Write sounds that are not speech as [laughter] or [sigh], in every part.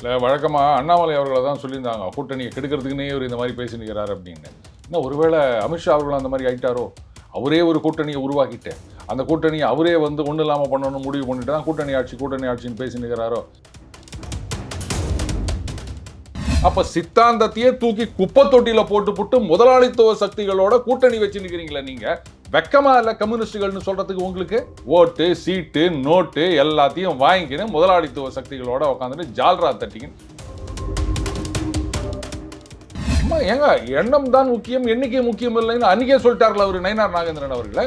இல்லை வழக்கமாக அண்ணாமலை அவர்களை தான் சொல்லியிருந்தாங்க. கூட்டணியை கெடுக்கிறதுக்குன்னே இவர் இந்த மாதிரி பேசினுக்கிறார் அப்படின்னு. இன்னும் ஒருவேளை அமித்ஷா அவர்கள் அந்த மாதிரி ஆயிட்டாரோ? அவரே ஒரு கூட்டணியை உருவாக்கிட்டு அந்த கூட்டணியை அவரே வந்து ஒன்றும் இல்லாமல் பண்ணணும்னு முடிவு பண்ணிட்டு தான் கூட்டணி ஆட்சி கூட்டணி ஆட்சின்னு பேசினுக்கிறாரோ அப்போ சித்தாந்தத்தையே தூக்கி குப்பை தொட்டியில் போட்டு புட்டு முதலாளித்துவ சக்திகளோட கூட்டணி வச்சு நிக்கிறீங்களா நீங்கள் வெக்கமா இல்ல கம்யூனிஸ்டுகள்னு சொல்றதுக்கு உங்களுக்கு? ஓட்டு சீட்டு நோட்டு எல்லாத்தையும் வாங்கிக்கின்னு முதலாளித்துவ சக்திகளோட உட்காந்துட்டு ஜால்ரா தட்டிங்க அம்மா, ஏங்க எண்ணம் தான் முக்கியம் எண்ணிக்கை முக்கியம் இல்லைன்னு அன்னைக்கே சொல்லிட்டார்ல அவர் நயினார் நாகேந்திரன் அவர்களை.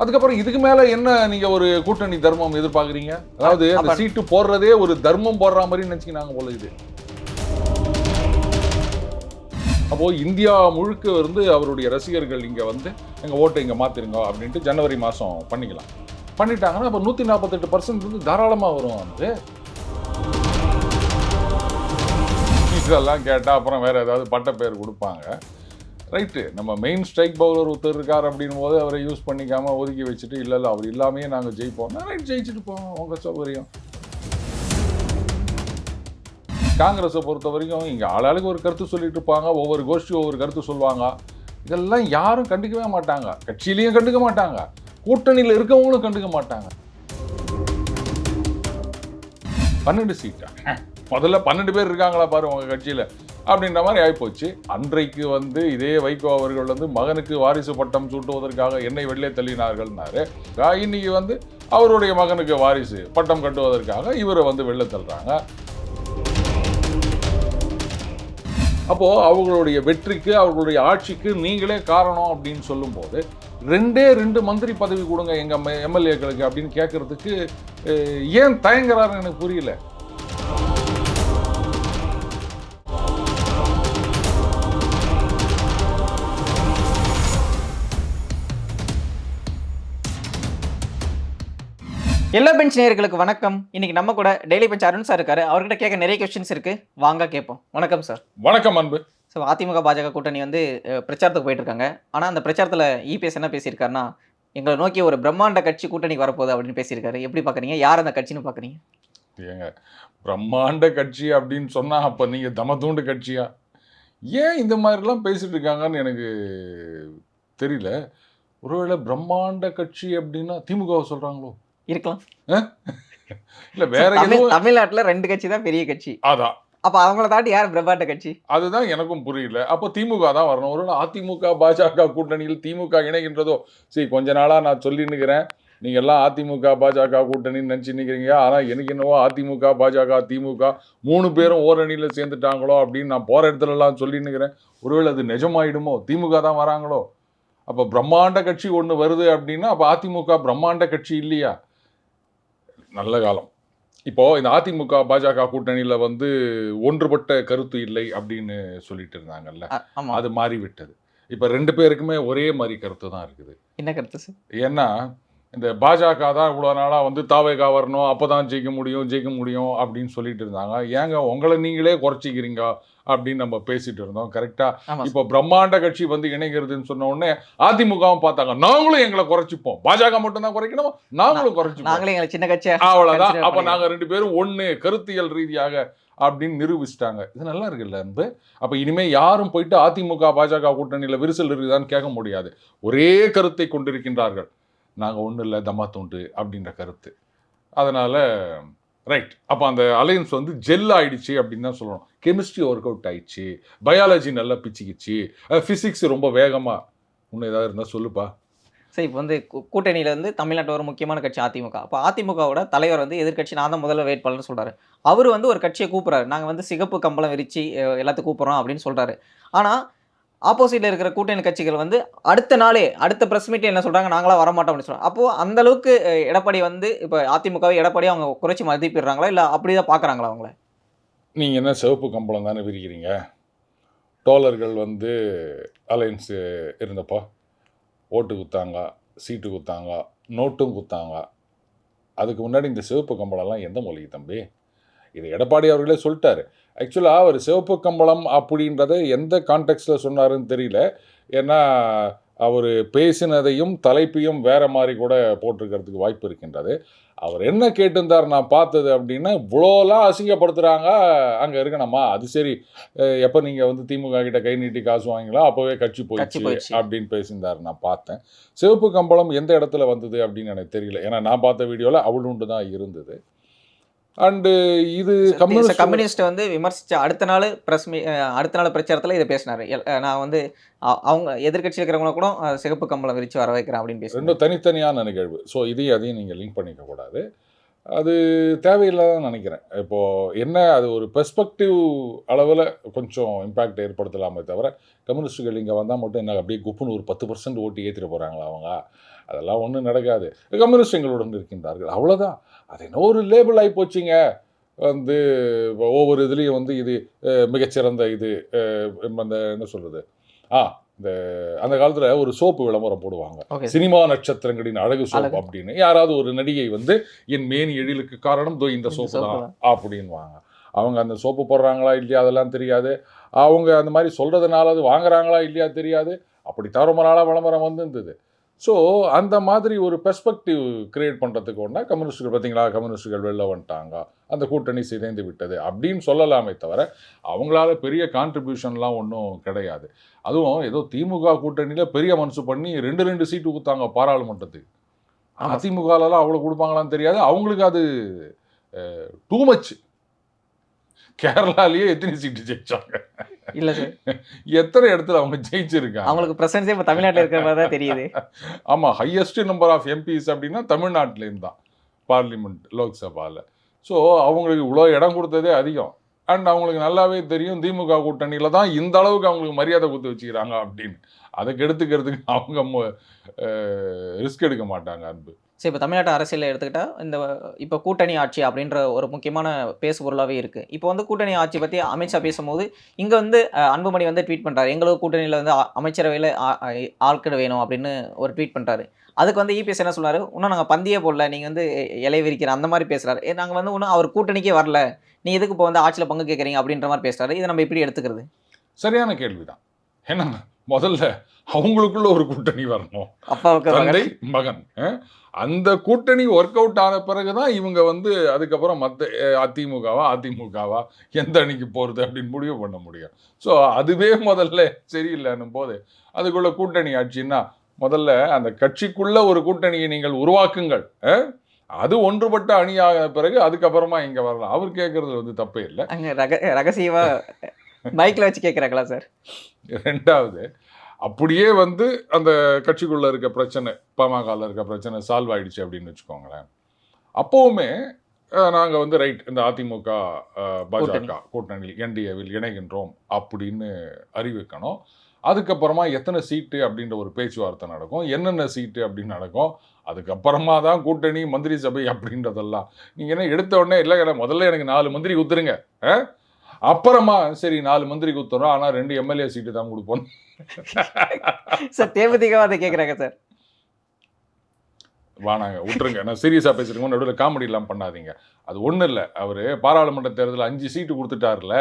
அதுக்கப்புறம் இதுக்கு மேல என்ன நீங்க ஒரு கூட்டணி தர்மம் எதிர்பார்க்கறீங்க? அதாவது அந்த சீட்டு போடுறதே ஒரு தர்மம் போடுற மாதிரி நினைச்சுக்கினாங்க போல இது. அப்போ இந்தியா முழுக்க இருந்து அவருடைய ரசிகர்கள் இங்க வந்து எங்கள் ஓட்டு இங்கே மாற்றிருங்க அப்படின்ட்டு ஜனவரி மாதம் பண்ணிக்கலாம். பண்ணிட்டாங்கன்னா அப்போ நூற்றி நாற்பத்தெட்டு பர்சன்ட் வந்து தாராளமாக வரும் வந்து இதெல்லாம் கேட்டால் அப்புறம் வேறு ஏதாவது பட்ட பேர் கொடுப்பாங்க. ரைட்டு நம்ம மெயின் ஸ்ட்ரைக் பவுலர் ஒருத்தர் இருக்கார் அப்படின் போது அவரை யூஸ் பண்ணிக்காமல் ஒதுக்கி வச்சுட்டு இல்லை இல்லை அவர் இல்லாமையே நாங்கள் ஜெயிப்போம். ரைட் ஜெயிச்சுட்டு போவோம் உங்கள் சௌகரியம். காங்கிரஸை பொறுத்த வரைக்கும் இங்கே ஆளாளுக்கு ஒரு கருத்து சொல்லிட்டு இருப்பாங்க ஒவ்வொரு கோஷ்டி ஒவ்வொரு கருத்து சொல்லுவாங்க. இதெல்லாம் யாரும் கண்டுக்கவே மாட்டாங்க. கட்சியிலையும் கண்டுக்க மாட்டாங்க. கூட்டணியில் இருக்கவங்களும் கண்டுக்க மாட்டாங்க. பன்னெண்டு சீட்டா? முதல்ல பன்னெண்டு பேர் இருக்காங்களா பாரு உங்க கட்சியில. அப்படின்ற மாதிரி ஆகிப்போச்சு அன்றைக்கு வந்து இதே வைகோ அவர்கள் வந்து மகனுக்கு வாரிசு பட்டம் சூட்டுவதற்காக என்னை வெளியே தள்ளினார்கள்னாரு. இன்னைக்கு வந்து அவருடைய மகனுக்கு வாரிசு பட்டம் கட்டுவதற்காக இவரை வந்து வெளில தள்ளுறாங்க. அப்போது அவர்களுடைய வெற்றிக்கு அவர்களுடைய ஆட்சிக்கு நீங்களே காரணம் அப்படின்னு சொல்லும்போது ரெண்டே ரெண்டு மந்திரி பதவி கொடுங்க எங்கள் எம்எல்ஏக்களுக்கு அப்படின்னு கேட்கறதுக்கு ஏன் தயங்குறாருன்னு எனக்கு புரியல. எல்லா பெஞ்ச் நேயர்களுக்கு வணக்கம். இன்னைக்கு நம்ம கூட டெய்லி பெஞ்ச் அருண் சார் இருக்காரு. அவர்கிட்ட கேட்க நிறைய கொஸ்டின்ஸ் இருக்கு. வாங்க கேட்போம். வணக்கம் சார் வணக்கம் அன்பு. ஸோ அதிமுக பாஜக கூட்டணி வந்து பிரச்சாரத்துக்கு போயிட்டு இருக்காங்க ஆனால் அந்த பிரச்சாரத்தில் இபிஎஸ் என்ன பேசியிருக்காருன்னா எங்களை நோக்கி ஒரு பிரம்மாண்ட கட்சி கூட்டணிக்கு வரப்போகுது அப்படின்னு பேசியிருக்காரு. எப்படி பார்க்குறீங்க யார் அந்த கட்சின்னு பார்க்குறீங்க ஏங்க பிரம்மாண்ட கட்சி அப்படின்னு சொன்னா அப்ப நீங்க தமதூண்டு கட்சியா? ஏன் இந்த மாதிரிலாம் பேசிட்டு இருக்காங்கன்னு எனக்கு தெரியல. ஒருவேளை பிரம்மாண்ட கட்சி அப்படின்னா திமுகவை சொல்றாங்களோ? இருக்கலாம். இல்ல வேற தமிழ்நாட்டில் ரெண்டு கட்சி தான் பெரிய கட்சி. அதான் அப்போ அவங்கள தாண்டி யார் பிரம்மாண்ட கட்சி? அதுதான் எனக்கும் புரியல. அப்போ திமுக தான் வரணும். ஒரு அதிமுக பாஜக கூட்டணியில் திமுக இணைகின்றதோ? சரி கொஞ்ச நாளா நான் சொல்லி நிற்கிறேன் நீங்க எல்லாம் அதிமுக பாஜக கூட்டணின்னு நினைச்சு நிக்கிறீங்க. ஆனா எனக்கு என்னவோ அதிமுக பாஜக திமுக மூணு பேரும் ஓரணியில சேர்ந்துட்டாங்களோ அப்படின்னு நான் போற இடத்துல எல்லாம் சொல்லி நிற்கிறேன் ஒருவேளை அது நிஜமாயிடுமோ? திமுக தான் வராங்களோ? அப்ப பிரம்மாண்ட கட்சி ஒண்ணு வருது அப்படின்னா அப்ப அதிமுக பிரம்மாண்ட கட்சி இல்லையா? நல்ல காலம். இப்போ இந்த அதிமுக பாஜக கூட்டணியில வந்து ஒன்றுபட்ட கருத்து இல்லை அப்படின்னு சொல்லிட்டு இருந்தாங்கல்ல. அது மாறி விட்டது இப்ப ரெண்டு பேருக்குமே ஒரே மாதிரி கருத்து தான் இருக்குது. என்ன கருத்து சார்? ஏன்னா இந்த பாஜக தான் இவ்வளோ நாளாக வந்து தாவேகா வரணும் அப்போ தான் ஜெயிக்க முடியும் ஜெயிக்க முடியும் அப்படின்னு சொல்லிட்டு இருந்தாங்க. ஏங்க உங்களை நீங்களே குறைச்சிக்கிறீங்க? அப்படின்னு நம்ம பேசிட்டு இருந்தோம். கரெக்டாக இப்போ பிரம்மாண்ட கட்சி வந்து இணைகிறதுன்னு சொன்ன உடனே அதிமுகவும் பார்த்தாங்க. நாங்களும் எங்களை குறைச்சிப்போம். பாஜக மட்டும் தான் குறைக்கணும்? நாங்களும் குறைச்சிப்போம். நாங்களே எங்களை சின்ன அப்ப பண்ணிக்கிறோம். நாங்க ரெண்டு பேரும் ஒண்ணு கருத்தியல் ரீதியாக அப்படின்னு நிரூபிச்சிட்டாங்க. இது நல்லா இருக்குல்ல அன்பு? அப்ப இனிமே யாரும் போயிட்டு அதிமுக பாஜக கூட்டணியில விரிசல் இருக்குதான்னு கேட்க முடியாது. ஒரே கருத்தை கொண்டிருக்கின்றார்கள். நாங்க ஒண்ணு இல்ல தம்மா தூண்டு அப்படின்ற கருத்து. அதனால ரைட் அப்போ அந்த அலையன்ஸ் வந்து ஜெல் ஆயிடுச்சு அப்படின்னு தான் சொல்லணும். கெமிஸ்ட்ரி ஒர்க் அவுட் ஆயிடுச்சு. பயாலஜி நல்லா பிச்சுக்கிச்சு. ஃபிசிக்ஸ் ரொம்ப வேகமாக இன்னும் ஏதாவது இருந்தால் சொல்லுப்பா. சரி இப்போ வந்து கூட்டணியில் வந்து தமிழ்நாட்டில் ஒரு முக்கியமான கட்சி அதிமுக. அப்போ அதிமுகவோட தலைவர் வந்து எதிர்க்கட்சி நான் தான் முதல்ல வேட்பாளர்னு சொல்கிறார் அவர் வந்து ஒரு கட்சியை கூப்பிட்றாரு. நாங்கள் வந்து சிகப்பு கம்பளம் விரித்து எல்லாத்தையும் கூப்பிட்றோம் அப்படின்னு சொல்கிறாரு ஆனால் ஆப்போசிட்ல இருக்கிற கூட்டணி கட்சிகள் வந்து அடுத்த நாளே அடுத்த பிரஸ் மீட்டில் என்ன சொல்றாங்க நாங்களாம் வரமாட்டோம் அப்படின்னு சொல்றாங்க. அப்போ அந்த அளவுக்கு எடப்பாடி வந்து இப்போ அதிமுகவை எடப்பாடி அவங்க குறைச்சி மதிப்பிடுறாங்களா இல்லை அப்படிதான் பார்க்குறாங்களா அவங்கள? நீங்க என்ன சிவப்பு கம்பளம் தானே விரிக்கிறீங்க? டோலர்கள் வந்து அலைன்ஸு இருந்தப்போ ஓட்டு குத்தாங்க சீட்டு குத்தாங்க நோட்டும் குத்தாங்க. அதுக்கு முன்னாடி இந்த சிவப்பு கம்பளம்லாம் எந்த மொழிக்கு தம்பி? இது எடப்பாடி அவர்களே சொல்லிட்டாரு. ஆக்சுவலாக அவர் சிவப்பு கம்பளம் அப்படின்றத எந்த கான்டெக்ட்ல சொன்னாருன்னு தெரியல. ஏன்னா அவர் பேசினதையும் தலைப்பையும் வேற மாதிரி கூட போட்டிருக்கிறதுக்கு வாய்ப்பு இருக்கின்றது. அவர் என்ன கேட்டிருந்தார் நான் பார்த்தது அப்படின்னா இவ்வளோலாம் அசிங்கப்படுத்துகிறாங்க அங்கே இருக்கணுமா? அது சரி. எப்போ நீங்கள் வந்து திமுக கிட்ட கை நீட்டி காசு வாங்கிங்களோ அப்போவே கட்சி போயிடுச்சு போயிடுச்சு. அப்படின்னு பேசியிருந்தார் நான் பார்த்தேன். சிவப்பு கம்பளம் எந்த இடத்துல வந்தது அப்படின்னு எனக்கு தெரியல. ஏன்னா நான் பார்த்த வீடியோவில் அவளுண்டு தான் இருந்தது. அண்டு இது கம்யூனிஸ்ட் கம்யூனிஸ்ட் வந்து விமர்சிச்ச அடுத்த நாள் பிரஸ் மீ அடுத்த நாள் பிரச்சாரத்தில் இதை பேசினாரு. நான் வந்து அவங்க எதிர்க்கட்சி இருக்கிறவங்கள கூட சிகப்பு கம்பளம் விரிச்சு வர வைக்கிறேன் அப்படின்னு பேசுறேன் ரெண்டும் தனித்தனியான நிகழ்வு. ஸோ இதையும் அதையும் நீங்கள் லிங்க் பண்ணிக்க கூடாது. அது தேவையில்லாதான் நினைக்கிறேன். இப்போது என்ன அது ஒரு பெர்ஸ்பெக்டிவ் அளவில் கொஞ்சம் இம்பேக்ட் ஏற்படுத்தலாமே தவிர கம்யூனிஸ்ட்டுகள் இங்கே வந்தால் மட்டும் என்ன அப்படியே குப்புன்னு ஒரு பத்து பர்சன்ட் ஓட்டு ஏற்றிட்டு போகிறாங்களா அவங்க? அதெல்லாம் ஒன்றும் நடக்காது. கம்யூனிஸ்ட் எங்களுடன் இருக்கின்றார்கள். அவ்வளோதான் அது என்ன ஒரு லேபிள் ஆகி போச்சுங்க. வந்து ஒவ்வொரு இதுலேயும் வந்து இது மிகச்சிறந்த இது அந்த என்ன சொல்கிறது ஆ இந்த அந்த காலத்தில் ஒரு சோப்பு விளம்பரம் போடுவாங்க. சினிமா நட்சத்திரங்களின் அழகு சோப்பு. அப்படின்னு. யாராவது ஒரு நடிகை வந்து என் மேனி எழிலுக்கு காரணம் தோ இந்த சோப்பு தான் தான். அப்படின்வாங்க அவங்க அந்த சோப்பு போடுறாங்களா இல்லையா அதெல்லாம் தெரியாது. அவங்க அந்த மாதிரி சொல்றதுனால அது வாங்குறாங்களா இல்லையா தெரியாது. அப்படி தரமனால விளம்பரம் வந்திருந்தது. ஸோ அந்த மாதிரி ஒரு பெர்ஸ்பெக்டிவ் கிரியேட் பண்ணுறதுக்கு ஒன்றா கம்யூனிஸ்டுகள் பார்த்தீங்களா? கம்யூனிஸ்டுகள் வெளில வந்துட்டாங்க. அந்த கூட்டணி சிதைந்து விட்டது அப்படின்னு சொல்லலாமே தவிர அவங்களால பெரிய கான்ட்ரிபியூஷன்லாம் ஒன்றும் கிடையாது. அதுவும் ஏதோ திமுக கூட்டணியில் பெரிய மனசு பண்ணி ரெண்டு ரெண்டு சீட்டு கொடுத்தாங்க பாராளுமன்றத்துக்கு. அதிமுகலாம் அவ்வளோ கொடுப்பாங்களான்னு தெரியாது. அவங்களுக்கு அது டூ மச் கேரளாலேயே எத்தனை சீட்டு ஜெயிச்சாங்க? இல்ல சார். எத்தனை இடத்துல அவங்க ஜெயிச்சிருக்காங்க? அவங்களுக்கு பிரசன்ஸே இப்போ தமிழ்நாட்டில் இருக்கிற மாதிரி தான் தெரியுது. ஆமாம் ஹையஸ்ட் நம்பர் ஆஃப் எம்பிஸ் அப்படின்னா தமிழ்நாட்டிலேருந்து தான் பார்லிமெண்ட் லோக்சபாவில் ஸோ அவங்களுக்கு இவ்வளோ இடம் கொடுத்ததே அதிகம். அண்ட் அவங்களுக்கு நல்லாவே தெரியும் திமுக கூட்டணியில் தான் இந்த அளவுக்கு அவங்களுக்கு மரியாதை கொடுத்து வச்சுக்கிறாங்க அப்படின்னு. அதை கெடுத்துக்கிறதுக்கு அவங்க ரிஸ்க் எடுக்க மாட்டாங்க அன்பு. சரி இப்போ தமிழ்நாட்டு அரசியலில் எடுத்துக்கிட்டால் இந்த இப்போ கூட்டணி ஆட்சி அப்படின்ற ஒரு முக்கியமான பேசு பொருளாகவே இருக்குது இப்போ வந்து கூட்டணி ஆட்சி பற்றி அமித்ஷா பேசும்போது இங்கே வந்து அன்புமணி வந்து ட்வீட் பண்ணுறாரு எங்களுக்கு கூட்டணியில் வந்து அமைச்சரவையில் ஆ- ஆட்கள் வேணும் அப்படின்னு ஒரு ட்வீட் பண்ணுறாரு அதுக்கு வந்து இபிஎஸ் என்ன சொன்னார் இன்னும் நாங்கள் பந்தியே போடல நீங்கள் வந்து இலை விரிக்கிற அந்த மாதிரி பேசுகிறாரு நாங்கள் வந்து இன்னும் அவர் கூட்டணிக்கே வரல. நீ எதுக்கு இப்போ வந்து ஆட்சியில் பங்கு கேட்குறீங்க அப்படின்ற மாதிரி பேசுகிறாரு இதை நம்ம எப்படி எடுத்துக்கிறது? சரியான கேள்விதான். ஏன்னா முதல்ல அவங்களுக்குள்ள ஒரு கூட்டணி வரணும். தந்தை மகன். அந்த கூட்டணி ஒர்க் அவுட் ஆன பிறகுதான் இவங்க வந்து அதுக்கப்புறம் மற்ற அதிமுகவா அதிமுகவா எந்த அணிக்கு போகிறது அப்படின்னு முடிவு பண்ண முடியும். ஸோ அதுவே முதல்ல சரியில்லைன்னும் போது அதுக்குள்ள கூட்டணி ஆட்சின்னா முதல்ல அந்த கட்சிக்குள்ள ஒரு கூட்டணியை நீங்கள் உருவாக்குங்கள். அது ஒன்றுபட்ட அணியாக பிறகு அதுக்கப்புறமா இங்கே வரலாம். அவர் கேட்கறது வந்து தப்பே இல்லை. ரகசியமாக மைக்கில் வச்சு கேட்குறாங்களா சார் ரெண்டாவது அப்படியே வந்து அந்த கட்சிக்குள்ள இருக்க பிரச்சனை பாமகவில் இருக்க பிரச்சனை சால்வ் ஆயிடுச்சு அப்படின்னு வச்சுக்கோங்களேன். அப்போவுமே நாங்கள் வந்து ரைட் இந்த அதிமுக பாஜக கூட்டணியில் என்டிஏவில் இணைகின்றோம் அப்படின்னு அறிவிக்கணும். அதுக்கப்புறமா எத்தனை சீட்டு அப்படின்ற ஒரு பேச்சுவார்த்தை நடக்கும். என்னென்ன சீட்டு அப்படின்னு நடக்கும். அதுக்கப்புறமா தான் கூட்டணி மந்திரி சபை அப்படின்றதெல்லாம். நீங்கள் என்ன எடுத்த உடனே இல்லை முதல்ல எனக்கு நாலு மந்திரி குத்துருங்க ஆ? அப்புறமா சரி நாலு மந்திரி குத்துறோம். ஆனால் ரெண்டு எம்எல்ஏ சீட்டு தான் கொடுப்போம். சார் தேமுதிகவா அதை கேட்குறாங்க சார். வானாங்க விட்டுருங்க. நான் சீரியஸாக பேசுறேங்க நடுவில் காமெடி எல்லாம் பண்ணாதீங்க. அது ஒன்றும் இல்லை. அவர் பாராளுமன்ற தேர்தலில் அஞ்சு சீட்டு கொடுத்துட்டாருல.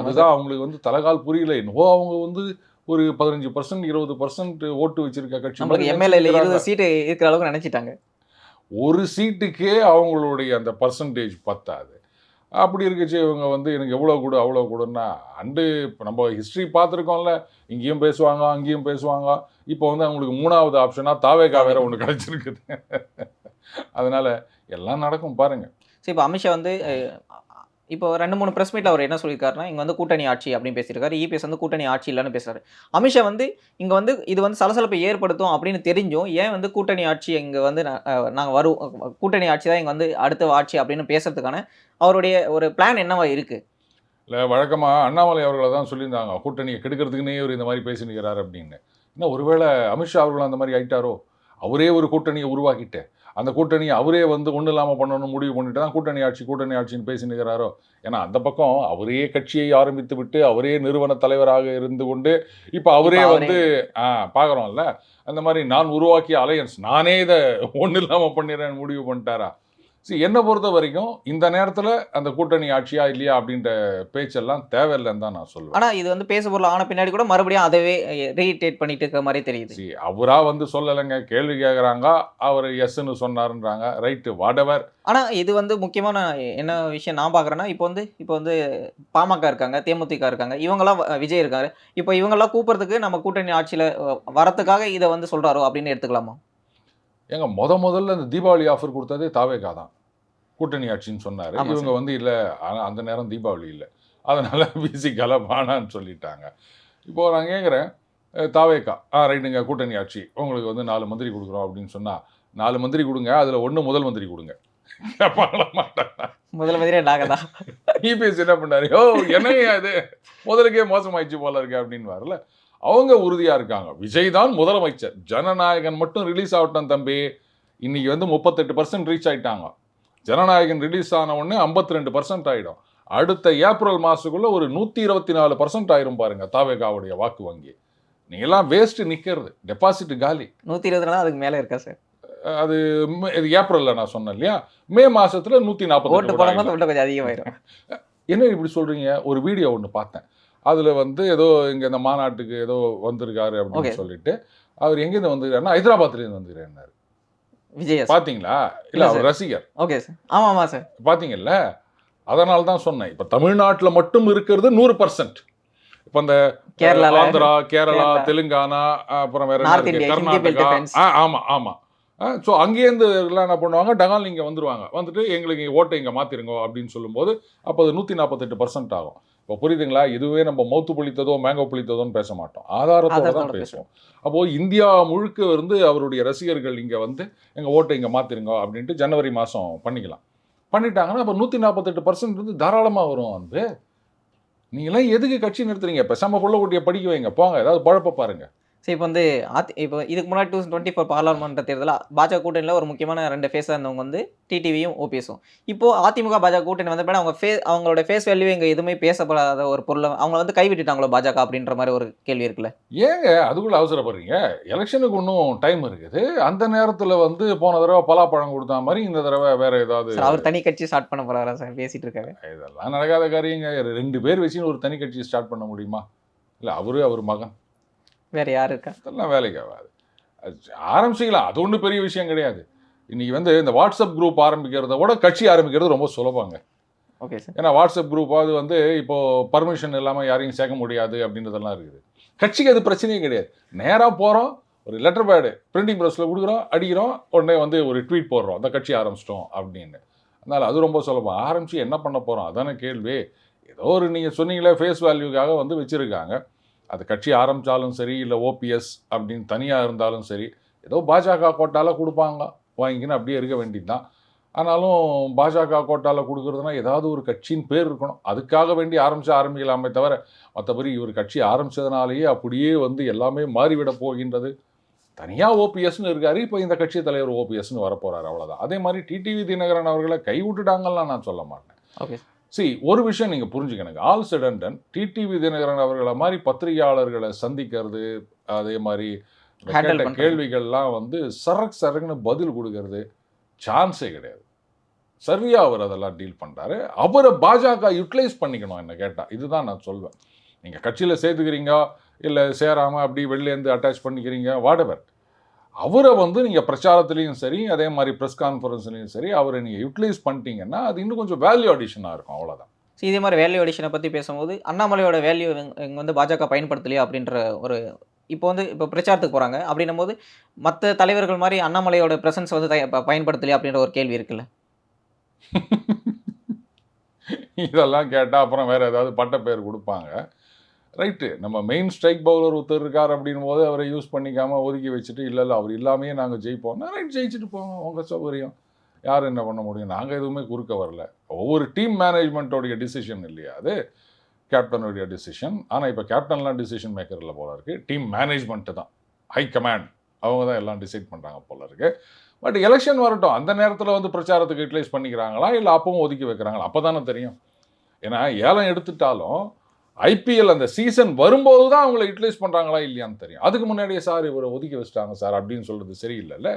அதுதான் அவங்களுக்கு வந்து தலகால் புரியல. என்னவோ அவங்க வந்து ஒரு பதினஞ்சு பர்சன்ட் இருபது பர்சன்ட் ஓட்டு வச்சிருக்க கட்சி எம்எல்ஏல. இருபது சீட்டு இருக்கிற அளவுக்கு நினைச்சிட்டாங்க. ஒரு சீட்டுக்கே அவங்களுடைய அந்த பர்சன்டேஜ் பத்தாது. அப்படி இருக்கச்சு இவங்க வந்து எனக்கு எவ்வளோ கொடு அவ்வளோ கொடுன்னா அண்டு இப்போ நம்ம ஹிஸ்ட்ரி பார்த்துருக்கோம்ல இங்கேயும் பேசுவாங்க அங்கேயும் பேசுவாங்க. இப்போ வந்து அவங்களுக்கு மூணாவது ஆப்ஷனாக தாவேகா வேற ஒன்று கிடச்சிருக்குது. அதனால் எல்லாம் நடக்கும் பாருங்கள் சரி இப்போ அமித்ஷா வந்து இப்போ ரெண்டு மூணு ப்ரெஸ் மீட்டில் அவர் என்ன சொல்லியிருக்காருன்னா இங்கே வந்து கூட்டணி ஆட்சி அப்படின்னு பேசியிருக்காரு. இபிஎஸ் வந்து கூட்டணி ஆட்சி இல்லைன்னு பேசுகிறாரு அமித்ஷா வந்து இங்கே வந்து இது வந்து சலசலப்பை ஏற்படுத்தும் அப்படின்னு தெரிஞ்சும் ஏன் வந்து கூட்டணி ஆட்சி இங்கே வந்து நாங்கள் வரும் கூட்டணி ஆட்சி தான் இங்கே வந்து அடுத்த ஆட்சி அப்படின்னு பேசுறதுக்கான அவருடைய ஒரு பிளான் என்னவா இருக்குது இல்லை வழக்கமாக அண்ணாமலை அவர்களை தான் சொல்லியிருந்தாங்க. கூட்டணியை கெடுக்கிறதுக்குன்னே இவர் இந்த மாதிரி பேசினுக்கிறார் அப்படின்னு. இன்னும் ஒருவேளை அமித்ஷா அவர்கள் அந்த மாதிரி ஆயிட்டாரோ? அவரே ஒரு கூட்டணியை உருவாக்கிட்டு அந்த கூட்டணியை அவரே வந்து ஒன்றும் இல்லாமல் பண்ணணும்னு முடிவு பண்ணிட்டு தான் கூட்டணி ஆட்சி கூட்டணி ஆட்சின்னு பேசினுக்கிறாரோ ஏன்னா அந்த பக்கம் அவரே கட்சியை ஆரம்பித்து விட்டு அவரே நிறுவன தலைவராக இருந்து கொண்டு இப்போ அவரே வந்து பார்க்குறோம்ல அந்த மாதிரி நான் உருவாக்கிய அலையன்ஸ் நானே இதை ஒன்றும் இல்லாமல் பண்ணிடுறேன்னு முடிவு பண்ணிட்டாரா? See என்னை பொறுத்த வரைக்கும் இந்த நேரத்தில் அந்த கூட்டணி ஆட்சியா இல்லையா அப்படின்ற பேச்செல்லாம் தேவையில்லைன்னு தான் நான் சொல்லுவேன். ஆனா இது வந்து பேசு பொருள் ஆன பின்னாடி கூட மறுபடியும் அதவே ரீடேட் பண்ணிட்டு இருக்கிற மாதிரி தெரியுது. See அவரா வந்து சொல்லலைங்க கேள்வி கேட்குறாங்க அவர் எஸ்ன்னு சொன்னாருன்றாங்க ரைட்டு வாடவர் ஆனா இது வந்து முக்கியமான என்ன விஷயம் நான் பாக்குறேன்னா இப்போ வந்து இப்போ வந்து பாமக இருக்காங்க தேமுதிக இருக்காங்க இவங்கெல்லாம் விஜய் இருக்காரு. இப்போ இவங்கெல்லாம் கூப்பிடுறதுக்கு நம்ம கூட்டணி ஆட்சியில வரத்துக்காக இதை வந்து சொல்றாரோ அப்படின்னு எடுத்துக்கலாமா? ஏங்க முத முதல்ல இந்த தீபாவளி ஆஃபர் கொடுத்ததே தாவேகா தான். கூட்டணி ஆட்சின்னு சொன்னாரு. இவங்க வந்து இல்லை அந்த நேரம் தீபாவளி இல்லை. அதனால [laughs] பிசி கலப்பானான்னு சொல்லிட்டாங்க. இப்போ நான் கேட்குறேன் தாவேக்கா ஆ ரைட்டுங்க கூட்டணி ஆட்சி. உங்களுக்கு வந்து நாலு மந்திரி கொடுக்குறோம் அப்படின்னு சொன்னா நாலு மந்திரி கொடுங்க அதுல ஒண்ணு முதல் மந்திரி கொடுங்க. [laughs] முதல் மந்திரியே நாங்க தான். [laughs] இபிஎஸ் என்ன பண்ணாரு? ஓ என்னையா இது? முதலுக்கே மோசமாயிடுச்சு போல இருக்கு அப்படின்னு வரல அவங்க உறுதியா இருக்காங்க. விஜய் தான் முதலமைச்சர். ஜனநாயகன் மட்டும் ரிலீஸ் ஆகட்டும் தம்பி. இன்னைக்கு வந்து முப்பத்தெட்டு பர்சன்ட் ரீச் ஆயிட்டாங்க. ஜனநாயகன் ரிலீஸ் ஆன உடனே ஐம்பத்தி ரெண்டு பர்சன்ட் ஆயிடும். அடுத்த ஏப்ரல் மாசத்துக்குள்ள ஒரு நூத்தி இருபத்தி நாலு பர்சன்ட் ஆயிரும் பாருங்க தாவேகாவுடைய வாக்கு வங்கி. நீங்கெல்லாம் வேஸ்ட் நிக்கிறது. டெபாசிட் காலி. நூத்தி இருபது நாள் அதுக்கு மேல இருக்கா சார்? அது இது ஏப்ரல்ல நான் சொன்னேன் இல்லையா? மே நாற்பத்தி போடும்போது விட கொஞ்சம் அதிகமாயிரும். என்ன இப்படி சொல்றீங்க? ஒரு வீடியோ ஒன்று பார்த்தேன். அதுல வந்து ஏதோ இங்க இந்த மாநாட்டுக்கு ஏதோ வந்திருக்காரு அப்படின்னு. சொல்லிட்டு அவர் எங்கேருந்து வந்துருக்காருன்னா ஹைதராபாத்ல இருந்து வந்துருக்காரு விஜய் சார். பாத்தீங்களா? இல்ல அவர் ரசிகர். Okay sir. ஆமா ஆமா சார். பாத்தீங்கல்ல? அதனால தான் சொன்னேன். இப்ப தமிழ்நாட்டுல மட்டும் இருக்கிறது நூறு பர்சன்ட் இப்ப அந்த கேரளால ஆந்திரா கேரளா கேரளா. தெலுங்கானா அப்புறம் வேற கர்நாடகா. defense. ஆ, ஆமா ஆமா. ஸோ அங்கேருந்து எல்லாம் என்ன பண்ணுவாங்க? டகால் இங்கே வந்துருவாங்க. வந்துட்டு எங்களுக்கு ஓட்டை இங்கே மாற்றிருங்க அப்படின்னு சொல்லும்போது அப்போ அது நூற்றி நாற்பத்தெட்டு பர்சன்ட் ஆகும். இப்போ புரியுதுங்களா? இதுவே நம்ம மௌத்து புளித்ததோ மேங்கோ புளித்ததோன்னு பேச மாட்டோம். ஆதாரத்தோட தான் பேசுவோம். அப்போது இந்தியா முழுக்க வந்து அவருடைய ரசிகர்கள் இங்கே வந்து எங்கள் ஓட்டை இங்கே மாற்றிருங்க அப்படின்ட்டு ஜனவரி மாதம் பண்ணிக்கலாம். பண்ணிட்டாங்கன்னா அப்போ நூற்றி நாற்பத்தெட்டு பர்சன்ட் வந்து தாராளமாக வரும் வந்து நீங்களாம் எதுக்கு கட்சி நிறுத்துறீங்க? பேசாம புள்ள குட்டியை படிக்க வைங்க. போங்க. ஏதாவது பழப்ப பாருங்க. சரி இப்போ வந்து அதி இப்போ இதுக்கு முன்னாடி டூ டுவெண்ட்டி ஃபோர் பாராளுமன்ற தேர்தலில் பாஜக கூட்டணியில் ஒரு முக்கியமான ரெண்டு ஃபேஸாக இருந்தவங்க வந்து டிடிவியும் ஓபிஎஸும் இப்போ அதிமுக பாஜக கூட்டணி வந்த அவங்க ஃபே அவங்களோட ஃபேஸ் வேல்யூ இங்கே எதுவுமே பேசப்படாத ஒரு பொருளை அவங்க வந்து கைவிட்டுட்டாங்களோ பாஜக அப்படின்ற மாதிரி ஒரு கேள்வி இருக்குல்ல? ஏங்க அதுக்குள்ள அவசரப்படுறீங்க. எலெக்ஷனுக்கு இன்னும் டைம் இருக்குது. அந்த நேரத்துல வந்து போன தடவை பலாப்பழம் கொடுத்தா மாதிரி இந்த தடவை வேற ஏதாவது அவர் தனி கட்சி ஸ்டார்ட் பண்ண போறாரா சார்? பேசிட்டு இருக்காரு. இதெல்லாம் நடக்காத காரியங்க. ரெண்டு பேர் வச்சு ஒரு தனி கட்சி ஸ்டார்ட் பண்ண முடியுமா? இல்ல அவரு அவர் மகன். வேற யார் இருக்கா? இதெல்லாம் வேலைக்கு ஆகாது. அது ஆரம்பிச்சிக்கலாம் அது ஒன்றும் பெரிய விஷயம் கிடையாது. இன்னைக்கு வந்து இந்த வாட்ஸ்அப் குரூப் ஆரம்பிக்கிறத விட கட்சி ஆரம்பிக்கிறது ரொம்ப சுலபங்க. ஓகே சார் ஏன்னா வாட்ஸ்அப் குரூப்பாவது வந்து இப்போ பர்மிஷன் இல்லாமல் யாரையும் சேர்க்க முடியாது அப்படின்றதெல்லாம் இருக்குது. கட்சிக்கு அது பிரச்சனையே கிடையாது. நேராக போகிறோம் ஒரு லெட்டர் பேடு பிரிண்டிங் ப்ரெஸ்ஸில் கொடுக்குறோம் அடிக்கிறோம் உடனே வந்து ஒரு ட்வீட் போடுறோம். அந்த கட்சி ஆரம்பிச்சிட்டோம் அப்படின்னு. அதனால் அது ரொம்ப சுலபம். ஆரம்பித்து என்ன பண்ண போகிறோம் அதானே கேள்வி. ஏதோ ஒரு நீங்கள் சொன்னீங்களே ஃபேஸ் வேல்யூக்காக வந்து வச்சுருக்காங்க. அது கட்சி ஆரம்பித்தாலும் சரி இல்லை ஓபிஎஸ் அப்படின்னு தனியாக இருந்தாலும் சரி ஏதோ பாஜக கோட்டால கொடுப்பாங்க வாங்கிக்கின்னு அப்படியே இருக்க வேண்டியது தான் ஆனாலும் பாஜக கோட்டால கொடுக்குறதுனா ஏதாவது ஒரு கட்சியின் பேர் இருக்கணும். அதுக்காக வேண்டி ஆரம்பித்து ஆரம்பிக்கலாமே தவிர மற்றபடி இவர் கட்சி ஆரம்பித்ததுனாலேயே அப்படியே வந்து எல்லாமே மாறிவிட போகின்றது. தனியாக ஓபிஎஸ்னு இருக்காரு இப்போ இந்த கட்சி தலைவர் ஓபிஎஸ்னு வரப்போகிறார் அவ்வளோதான் அதே மாதிரி டிடிவி தினகரன் அவர்களை கைவிட்டுட்டாங்கலாம் நான் சொல்ல மாட்டேன். ஓகே. சி ஒரு விஷயம் நீங்கள் புரிஞ்சுக்கணுங்க ஆல் செடன்டன் டிடிவி தினகரன் அவர்களை மாதிரி பத்திரிகையாளர்களை சந்திக்கிறது அதே மாதிரி. கேள்விகள்லாம் வந்து சரக் சரக்குன்னு பதில் கொடுக்கறது சான்ஸே கிடையாது. சரியா அவர் அதெல்லாம் டீல் பண்றாரு. அவரை பாஜக யூட்டிலைஸ் பண்ணிக்கணும் என்ன கேட்டா. இதுதான் நான் சொல்வேன். நீங்க கட்சியில சேர்த்துக்கிறீங்க இல்ல சேராம அப்படி வெளிலேருந்து அட்டாச் பண்ணிக்கிறீங்க வாடவர் அவரை வந்து நீங்க பிரச்சாரத்துலேயும் சரி அதே மாதிரி ப்ரெஸ் கான்ஃபரன்ஸ்லையும் சரி அவரை நீங்க யூட்டிலைஸ் பண்ணிட்டீங்கன்னா அது இன்னும் கொஞ்சம் வேல்யூ அடிஷனாக இருக்கும் அவ்வளவுதான். So, இதே மாதிரி வேல்யூ அடிஷனை பற்றி பேசும்போது அண்ணாமலையோட வேல்யூ இங்கே வந்து பாஜக பயன்படுத்தலையா அப்படின்ற ஒரு இப்போ வந்து இப்போ பிரச்சாரத்துக்கு போகிறாங்க அப்படின்னும் போது மற்ற தலைவர்கள் மாதிரி அண்ணாமலையோட பிரசன்ஸ் வந்து பயன்படுத்தலையா அப்படின்ற ஒரு கேள்வி இருக்குல்ல? [laughs] இதெல்லாம் கேட்டால் அப்புறம் வேற ஏதாவது பட்ட பேர் கொடுப்பாங்க. ரைட்டு. நம்ம மெயின் ஸ்ட்ரைக் பவுலர் ஒருத்தர் இருக்கார் அப்படின் போது அவரை யூஸ் பண்ணிக்காமல் ஒதுக்கி வச்சுட்டு இல்லை இல்லை அவர் இல்லாமையே நாங்கள் ஜெயிப்போம். ரைட் ஜெயிச்சுட்டு போவோம் உங்கள் சௌகரியம். யார் என்ன பண்ண முடியும்? நாங்கள் எதுவுமே குறுக்க வரல. ஒவ்வொரு டீம் மேனேஜ்மெண்ட்டோடைய டிசிஷன் இல்லையா அது? கேப்டனுடைய டிசிஷன் ஆனால் இப்போ கேப்டன்லாம் டிசிஷன் மேக்கரில் போல இருக்குது டீம் மேனேஜ்மெண்ட்டு தான். ஹை கமாண்ட் அவங்க தான் எல்லாம் டிசைட் பண்ணுறாங்க போல இருக்கு. பட் எலெக்ஷன் வரட்டும். அந்த நேரத்தில் வந்து பிரச்சாரத்துக்கு யூட்டிலைஸ் பண்ணிக்கிறாங்களா? இல்லை அப்பவும் ஒதுக்கி வைக்கிறாங்களா? அப்போ தானே தெரியும். ஏன்னா ஏலம் எடுத்துட்டாலும் ஐபிஎல் அந்த சீசன் வரும்போது தான் அவங்கள யூட்டிலைஸ் பண்ணுறாங்களா இல்லையான்னு தெரியும். அதுக்கு முன்னாடியே சார் இவரை ஒதுக்கி வச்சிட்டாங்க சார் அப்படின்னு சொல்றது சரியில்லைல்ல.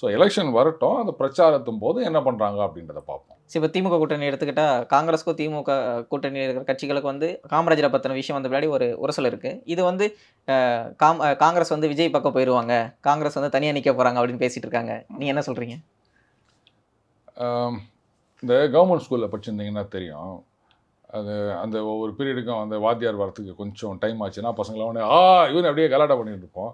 ஸோ எலெக்ஷன் வரட்டும் அந்த பிரச்சாரத்தும் போது என்ன பண்ணுறாங்க அப்படின்றத பார்ப்போம். சரி இப்போ திமுக கூட்டணி எடுத்துக்கிட்டா காங்கிரஸ்க்கும் திமுக கூட்டணி இருக்கிற கட்சிகளுக்கு வந்து காமராஜரை பற்றின விஷயம் வந்த பின்னாடி ஒரு உரசல் இருக்கு. இது வந்து காம் காங்கிரஸ் வந்து விஜய் பக்கம் போயிடுவாங்க காங்கிரஸ் வந்து தனியாக நிற்க போறாங்க அப்படின்னு பேசிட்டு இருக்காங்க. நீங்க என்ன சொல்றீங்க? ஆம், இந்த கவர்மெண்ட் ஸ்கூலில் படிச்சிருந்தீங்கன்னா தெரியும். அது அந்த ஒவ்வொரு பீரியடுக்கும் அந்த வாத்தியார் வரத்துக்கு கொஞ்சம் டைம் ஆச்சுன்னா பசங்களாம் உடனே ஆ இவன் அப்படியே கலாட்டா பண்ணிட்டு இருப்போம்.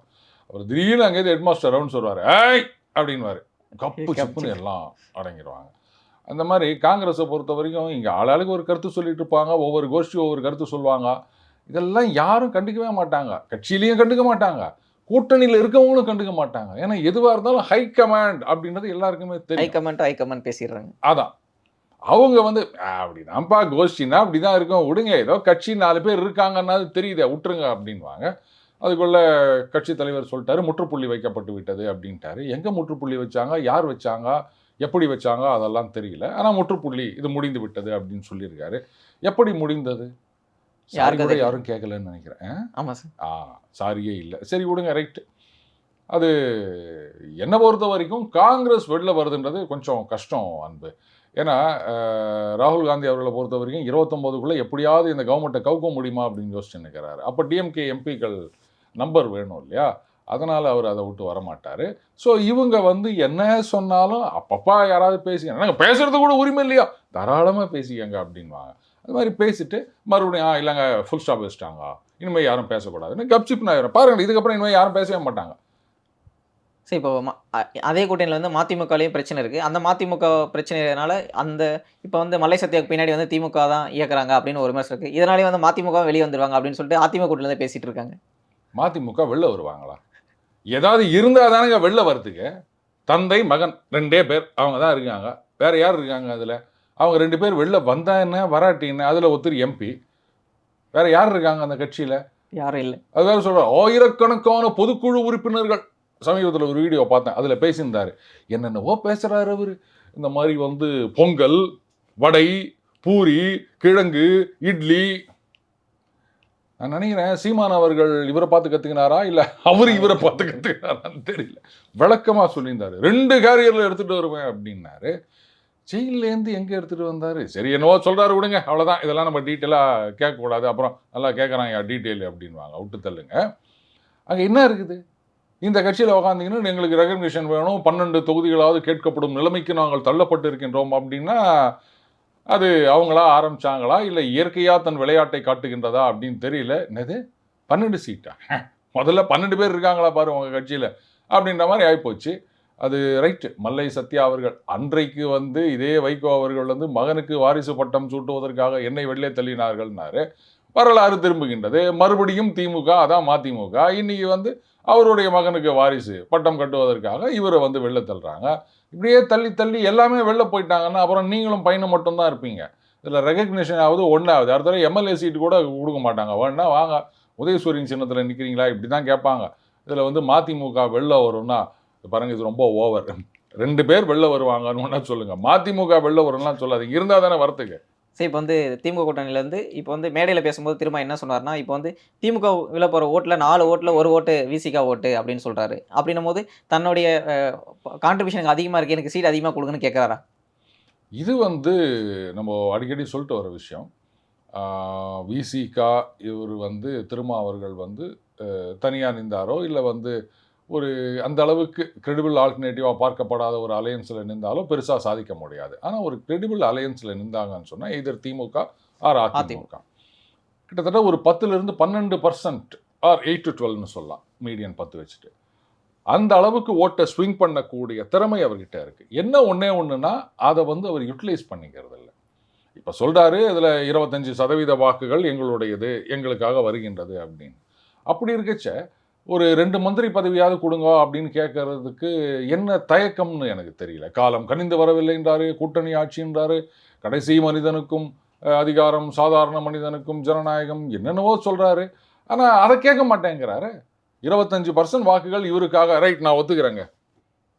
அப்புறம் திடீர்னு அங்கேயிருந்து ஹெட் மாஸ்டர் ரவுண்ட் சொல்லுவார் ஏய்! அப்படின்வாரு கப்பு சிப்புன்னு எல்லாம் அடங்கிடுவாங்க. அந்த மாதிரி காங்கிரஸை பொறுத்த வரைக்கும் இங்கே ஆளாளுக்கு ஒரு கருத்து சொல்லிட்டு இருப்பாங்க ஒவ்வொரு கோஷ்டி ஒவ்வொரு கருத்து சொல்லுவாங்க. இதெல்லாம் யாரும் கண்டுக்கவே மாட்டாங்க. கட்சியிலையும் கண்டுக்க மாட்டாங்க. கூட்டணியில் இருக்கவங்களும் கண்டுக்க மாட்டாங்க. ஏன்னா எதுவாக இருந்தாலும் ஹை கமாண்ட் அப்படின்றது எல்லாருக்குமே தெரியும். ஹைகமெண்ட் ஹைகமெண்ட் பேசிடுறாங்க. அதான். அவங்க வந்து "ஆ, அப்படிதான்ப்பா கோஷ்டினா அப்படிதான் இருக்கும். விடுங்க ஏதோ கட்சி நாலு பேர் இருக்காங்கன்னா தெரியுதே விட்டுருங்க அப்படின்வாங்க அதுக்குள்ள கட்சி தலைவர் சொல்லிட்டாரு முற்றுப்புள்ளி வைக்கப்பட்டு விட்டது அப்படின்ட்டாரு. எங்க முற்றுப்புள்ளி வச்சாங்க? யார் வச்சாங்க? எப்படி வச்சாங்க? அதெல்லாம் தெரியல. ஆனா முற்றுப்புள்ளி இது முடிந்து விட்டது அப்படின்னு சொல்லியிருக்காரு. எப்படி முடிந்தது? சாரி கூட? யாரும் கேட்கலன்னு நினைக்கிறேன். ஆமா சார். ஆ சாரியே இல்லை. சரி விடுங்க ரைட்டு. அது என்னை பொறுத்த வரைக்கும் காங்கிரஸ் வெளில வருதுன்றது கொஞ்சம் கஷ்டம் அன்பு. ஏன்னா ராகுல் காந்தி அவர்களை பொறுத்த வரைக்கும் இருபத்தொம்போதுக்குள்ளே எப்படியாவது இந்த கவர்மெண்ட்டை கவுக்க முடியுமா அப்படின்னு யோசிச்சு நிற்கிறாரு அப்போ டிஎம்கே எம்பிக்கள் நம்பர் வேணும் இல்லையா? அதனால் அவர் அதை விட்டு வரமாட்டார். ஸோ இவங்க வந்து என்ன சொன்னாலும் அப்பப்பா யாராவது பேசி நாங்கள் பேசுகிறது கூட உரிமை இல்லையா? தாராளமாக பேசிக்கங்க அப்படின்வாங்க அது மாதிரி பேசிட்டு மறுபடியும் ஆ இல்லைங்க ஃபுல் ஸ்டாப் வச்சுட்டாங்க இனிமேல் யாரும் பேசக்கூடாதுன்னு கப்சிப் நான் பாருங்கள் இதுக்கப்புறம் இனிமேல் யாரும் பேசவே மாட்டாங்க. சரி இப்போ அதே கூட்டணியில் வந்து மதிமுகலையும் பிரச்சனை இருக்கு. அந்த மதிமுக பிரச்சனைனால அந்த இப்போ வந்து மல்லை சத்யாவுக்கு பின்னாடி வந்து திமுக தான் இயக்குறாங்க அப்படின்னு ஒரு விமர்சனம் இருக்கு. இதனாலே வந்து மதிமுக வெளியே வந்துருவாங்க அப்படின்னு சொல்லிட்டு அதிமுக கூட்டணியில பேசிட்டு இருக்காங்க. மதிமுக வெளில வருவாங்களா? ஏதாவது இருந்தால் தானங்க வெளில வரதுக்கு தந்தை மகன் ரெண்டே பேர் அவங்க தான் இருக்காங்க. வேற யார் இருக்காங்க அதில்? அவங்க ரெண்டு பேர் வெளில வந்தா என்ன? வராட்டி என்ன? அதில் ஒருத்தர் எம்பி வேற யார் இருக்காங்க அந்த கட்சியில்? யாரும் இல்லை. அது வேற சொல்ற ஆயிரக்கணக்கான பொதுக்குழு உறுப்பினர்கள் சமீபத்தில் ஒரு வீடியோ பார்த்தேன். அதில் பேசியிருந்தார். என்னென்னவோ பேசுகிறாரு அவர். இந்த மாதிரி வந்து பொங்கல் வடை பூரி கிழங்கு இட்லி. நான் நினைக்கிறேன் சீமான் அவர்கள் இவரை பார்த்து கற்றுக்கினாரா இல்லை அவர் இவரை பார்த்து கற்றுக்கினாரான்னு தெரியல. விளக்கமாக சொல்லியிருந்தார். ரெண்டு கேரியரில் எடுத்துகிட்டு வருவேன் அப்படின்னாரு. ஜெயிலேருந்து எங்கே எடுத்துகிட்டு வந்தார்? சரி என்னவோ சொல்கிறாரு விடுங்க. அவ்வளோதான் இதெல்லாம் நம்ம டீட்டெயிலாக கேட்கக்கூடாது. அப்புறம் நல்லா கேட்குறாங்க டீட்டெயில் அப்படின்வாங்க விட்டு தள்ளுங்க. அங்கே என்ன இருக்குது? இந்த கட்சியில் உக்காந்தீங்கன்னா எங்களுக்கு ரெகக்னிஷன் வேணும். பன்னெண்டு தொகுதிகளாவது கேட்கப்படும் நிலைமைக்கு நாங்கள் தள்ளப்பட்டு இருக்கின்றோம் அப்படின்னா அது அவங்களா ஆரம்பிச்சாங்களா? இல்லை இயற்கையாக தன் விளையாட்டை காட்டுகின்றதா அப்படின்னு தெரியல. என்னது? பன்னெண்டு சீட்டா? முதல்ல பன்னெண்டு பேர் இருக்காங்களா பாரு உங்கள் கட்சியில் அப்படின்ற மாதிரி ஆகிப்போச்சு அது ரைட்டு மல்லை சத்யா அவர்கள் அன்றைக்கு வந்து இதே வைகோ அவர்கள் வந்து மகனுக்கு வாரிசு பட்டம் சூட்டுவதற்காக என்னை வெளியே தள்ளினார்கள்னாரு. வரலாறு திரும்புகின்றது. மறுபடியும் திமுக அதான் மதிமுக. இன்னைக்கு வந்து அவருடைய மகனுக்கு வாரிசு பட்டம் கட்டுவதற்காக இவரை வந்து வெளில தள்ளுறாங்க. இப்படியே தள்ளி தள்ளி எல்லாமே வெளில போயிட்டாங்கன்னா அப்புறம் நீங்களும் பையனும் மட்டும்தான் இருப்பீங்க. இதில் ரெகக்னிஷன் ஆகுது ஒன்றாவது அடுத்த தடவை எம்எல்ஏ சீட்டு கூட கொடுக்க மாட்டாங்க. வேணா வாங்க. உதயசூரியன் சின்னத்தில் நிற்கிறீங்களா இப்படி தான் கேட்பாங்க. இதில் வந்து மதிமுக வெளில வரும்னா பாருங்க இது ரொம்ப ஓவர் ரெண்டு பேர் வெளில வருவாங்கன்னு ஒன்றா சொல்லுங்கள் மதிமுக வெளில வரும்லாம் சொல்லாதீங்க. இருந்தால் தானே வரத்துக்கு. சரி இப்போ வந்து திமுக கூட்டணியிலேருந்து இப்போ வந்து மேடையில் பேசும்போது திரும்ப என்ன சொன்னார்னா இப்போ வந்து திமுக விழ போகிற ஓட்டில் நாலு ஓட்டில் ஒரு ஓட்டு விசிகா ஓட்டு அப்படின்னு சொல்கிறாரு அப்படின்னும் போது தன்னுடைய கான்ட்ரிபியூஷனுக்கு அதிகமாக இருக்குது எனக்கு சீட் அதிகமாக கொடுங்கன்னு கேட்குறாரா இது வந்து நம்ம அடிக்கடி சொல்லிட்டு வர விஷயம். விசிகா இவர் வந்து திருமா அவர்கள் வந்து தனியாக நின்றாரோ இல்லை வந்து ஒரு அந்த அளவுக்கு கிரெடிபிள் ஆல்டர்னேட்டிவாக பார்க்கப்படாத ஒரு அலையன்ஸில் நின்றாலோ பெருசாக சாதிக்க முடியாது. ஆனால் ஒரு கிரெடிபிள் அலையன்ஸில் நின்றாங்கன்னு சொன்னால் எதிர் திமுக ஆர் அதிமுக. கிட்டத்தட்ட ஒரு பத்துலேருந்து பன்னெண்டு பர்சன்ட் ஆர் எயிட் டு டுவெல்னு சொல்லலாம் மீடியன் பத்து வச்சுட்டு. அந்த அளவுக்கு ஓட்டை ஸ்விங் பண்ணக்கூடிய திறமை அவர்கிட்ட இருக்கு. என்ன ஒண்ணே ஒண்ணுன்னா அதை வந்து அவர் யூட்டிலைஸ் பண்ணிக்கிறது இல்லை. இப்போ சொல்றாரு இதில் இருபத்தஞ்சு சதவீத வாக்குகள் எங்களுடையது எங்களுக்காக வருகின்றது அப்படின்னு. அப்படி இருக்கச்ச ஒரு ரெண்டு மந்திரி பதவியாவது கொடுங்க அப்படின்னு கேட்கறதுக்கு என்ன தயக்கம்னு எனக்கு தெரியல. காலம் கனிந்து வரவில்லைன்றாரு கூட்டணி ஆட்சி என்றாரு கடைசி மனிதனுக்கும் அதிகாரம் சாதாரண மனிதனுக்கும் ஜனநாயகம் என்னென்னவோ சொல்கிறாரு ஆனால் அதை கேட்க மாட்டேங்கிறாரு. இருபத்தஞ்சு பர்சன்ட் வாக்குகள் இவருக்காக ரைட் நான் ஒத்துக்கிறேங்க.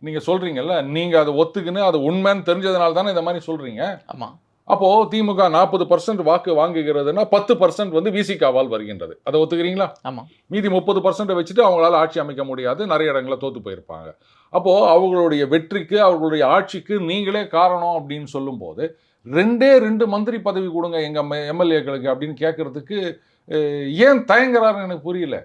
நீங்கள் சொல்கிறீங்கல்ல நீங்கள் அதை ஒத்துக்குன்னு அது உண்மைன்னு தெரிஞ்சதுனால தானே இந்த மாதிரி சொல்கிறீங்க ஆமாம் அப்போ திமுக நாற்பது பர்சன்ட் வாக்கு வாங்குகிறதுனா பத்து பர்சன்ட் வந்து விசிகாவால் வருகின்றது. அதை ஒத்துக்கிறீங்களா? ஆமா. மீதி முப்பது பர்சன்ட் வச்சுட்டு அவங்களால ஆட்சி அமைக்க முடியாது. நிறைய இடங்களில் தோத்து போயிருப்பாங்க. அப்போ அவங்களுடைய வெற்றிக்கு அவர்களுடைய ஆட்சிக்கு நீங்களே காரணம் அப்படின்னு சொல்லும்போது ரெண்டே ரெண்டு மந்திரி பதவி கொடுங்க எங்க எம்எல்ஏக்களுக்கு அப்படின்னு கேட்கறதுக்கு ஏன் தயங்குறாருன்னு எனக்கு புரியல.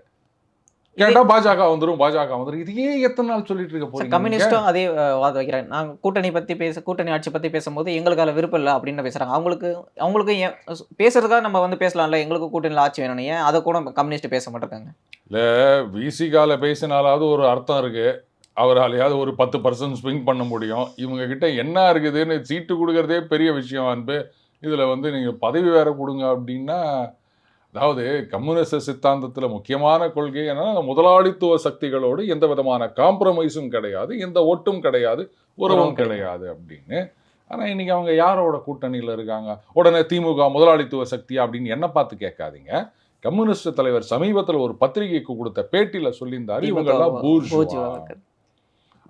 கேட்டா பாஜக வந்துரும் பாஜக வந்துரும்? இதையே எத்தனை நாள் சொல்லிட்டு இருக்க போறீங்க நீங்க? கம்யூனிஸ்டும் அதே வாதம் வைக்கிறாங்க. நாங்கள் கூட்டணி பற்றி பேச கூட்டணி ஆட்சி பற்றி பேசும்போது எங்களுக்கு அதில் விருப்பம் இல்லை அப்படின்னு பேசுகிறாங்க அவங்களுக்கு அவங்களுக்கு ஏன் பேசுறதுக்காக நம்ம வந்து பேசலாம்ல? எங்களுக்கு கூட்டணியில் ஆட்சி வேணும் ஏன்? அதை கூட கம்யூனிஸ்ட் பேச மாட்டேங்காங்க விசிகால பேசினாலாவது ஒரு அர்த்தம் இருக்கு. அவராலையாவது ஒரு பத்து பர்சன்ட் ஸ்விங் பண்ண முடியும். இவங்க கிட்ட என்ன இருக்குதுன்னு சீட்டு கொடுக்கறதே பெரிய விஷயம் அன்பு. இதுல வந்து நீங்க பதவி வேற கொடுங்க அப்படின்னா அதாவது கம்யூனிஸ்ட் சித்தாந்தத்துல முக்கியமான கொள்கை என்னன்னா முதலாளித்துவ சக்திகளோடு எந்த விதமான காம்ப்ரமைஸும் கிடையாது எந்த ஒட்டும் கிடையாது உறவும் கிடையாது. அப்படின்னு. ஆனா இன்னைக்கு அவங்க யாரோட கூட்டணியில இருக்காங்க? உடனே திமுக முதலாளித்துவ சக்தி அப்படின்னு என்ன பார்த்து கேட்காதீங்க. கம்யூனிஸ்ட் தலைவர் சமீபத்துல ஒரு பத்திரிகைக்கு கொடுத்த பேட்டியில சொல்லியிருந்தாரு இவங்க எல்லாம் பூர்ஜுவா.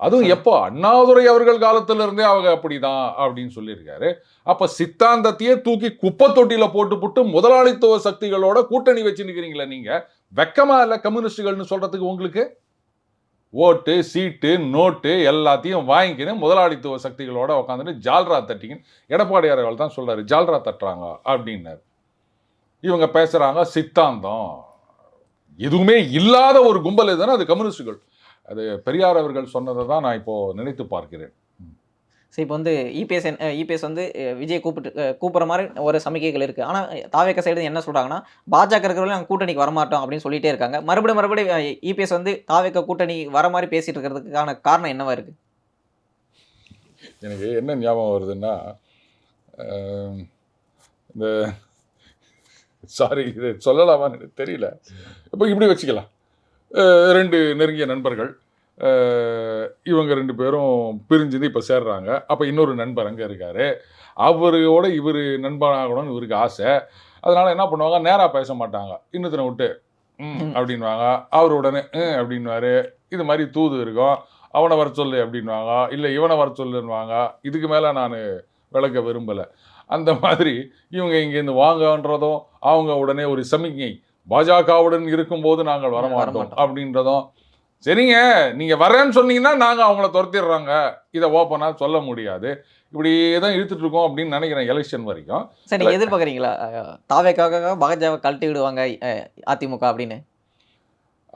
அதுவும் எப்போ? அண்ணாதுரை அவர்கள் காலத்துல இருந்தே அவங்க அப்படிதான் அப்படின்னு சொல்லியிருக்காரு. அப்ப சித்தாந்தத்தையே தூக்கி குப்பை தொட்டியில போட்டு போட்டு முதலாளித்துவ சக்திகளோட கூட்டணி வச்சு நிக்கிறீங்களா நீங்க. வெக்கமா இல்ல கம்யூனிஸ்டுகள்னு சொல்றதுக்கு உங்களுக்கு? ஓட்டு சீட்டு நோட்டு எல்லாத்தையும் வாங்கிக்கின்னு முதலாளித்துவ சக்திகளோட உட்காந்துட்டு ஜால்ரா தட்டிங்கன்னு எடப்பாடியார் அவர்கள் தான் சொல்றாரு ஜால்ரா தட்டுறாங்க அப்படின்னாரு. இவங்க பேசுறாங்க சித்தாந்தம். எதுவுமே இல்லாத ஒரு கும்பல் எதுனா அது கம்யூனிஸ்டுகள். அது பெரியார் அவர்கள் சொன்னதை தான் நான் இப்போ நினைத்து பார்க்கிறேன். சரி இப்போ வந்து இபிஎஸ் இபிஎஸ் வந்து அஹ், விஜய் கூப்பிட்டு கூப்பிட்ற மாதிரி ஒரு சமிக்கைகள் இருக்குது ஆனால் தாவேக்க சைடு என்ன சொல்கிறாங்கன்னா பாஜக இருக்கிறவங்க நாங்கள் கூட்டணிக்கு வரமாட்டோம் அப்படின்னு சொல்லிட்டே இருக்காங்க. மறுபடியும் மறுபடியும் இபிஎஸ் வந்து தாவேக்க கூட்டணி வர மாதிரி பேசிட்டு இருக்கிறதுக்கான காரணம் என்னவா இருக்கு? எனக்கு என்ன ஞாபகம் வருதுன்னா இந்த சாரி இது சொல்லலாமான்னு எனக்கு தெரியல. இப்போ இப்படி வச்சுக்கலாம். ரெண்டு நெருங்கிய நண்பர்கள். இவங்க ரெண்டு பேரும் பிரிஞ்சு இப்போ சேர்றாங்க. அப்போ இன்னொரு நண்பர் அங்கே இருக்காரு. அவரோட இவர் நண்பனாகணும்னு இவருக்கு ஆசை. அதனால என்ன பண்ணுவாங்க? நேராக பேச மாட்டாங்க. இன்னொருத்தனை விட்டு ம் ம். அப்படின்வாங்க அவர் உடனே ம் அப்படின்வாரு இது மாதிரி தூது இருக்கும். அவனை வர சொல்லு அப்படின்வாங்க இல்லை இவனை வர சொல்லுன்னுவாங்க. இதுக்கு மேலே நான் விளக்க விரும்பலை. அந்த மாதிரி இவங்க இங்கேருந்து வாங்கன்றதும் அவங்க உடனே ஒரு சமிக்ஞை பாஜகவுடன் இருக்கும்போது நாங்கள் வரமாட்டோம். அப்படின்றதும் சரிங்க நீங்கள் வரேன்னு சொன்னீங்கன்னா நாங்கள் அவங்கள துரத்திடுறாங்க. இதை ஓப்பனாக சொல்ல முடியாது. இப்படி தான் இழுத்துட்டு இருக்கோம் அப்படின்னு நினைக்கிறேன் எலெக்ஷன் வரைக்கும். சரி நீங்கள் எதிர்பார்க்குறீங்களா? பாஜக பாஜகவை கழட்டி விடுவாங்க அதிமுக அப்படின்னு?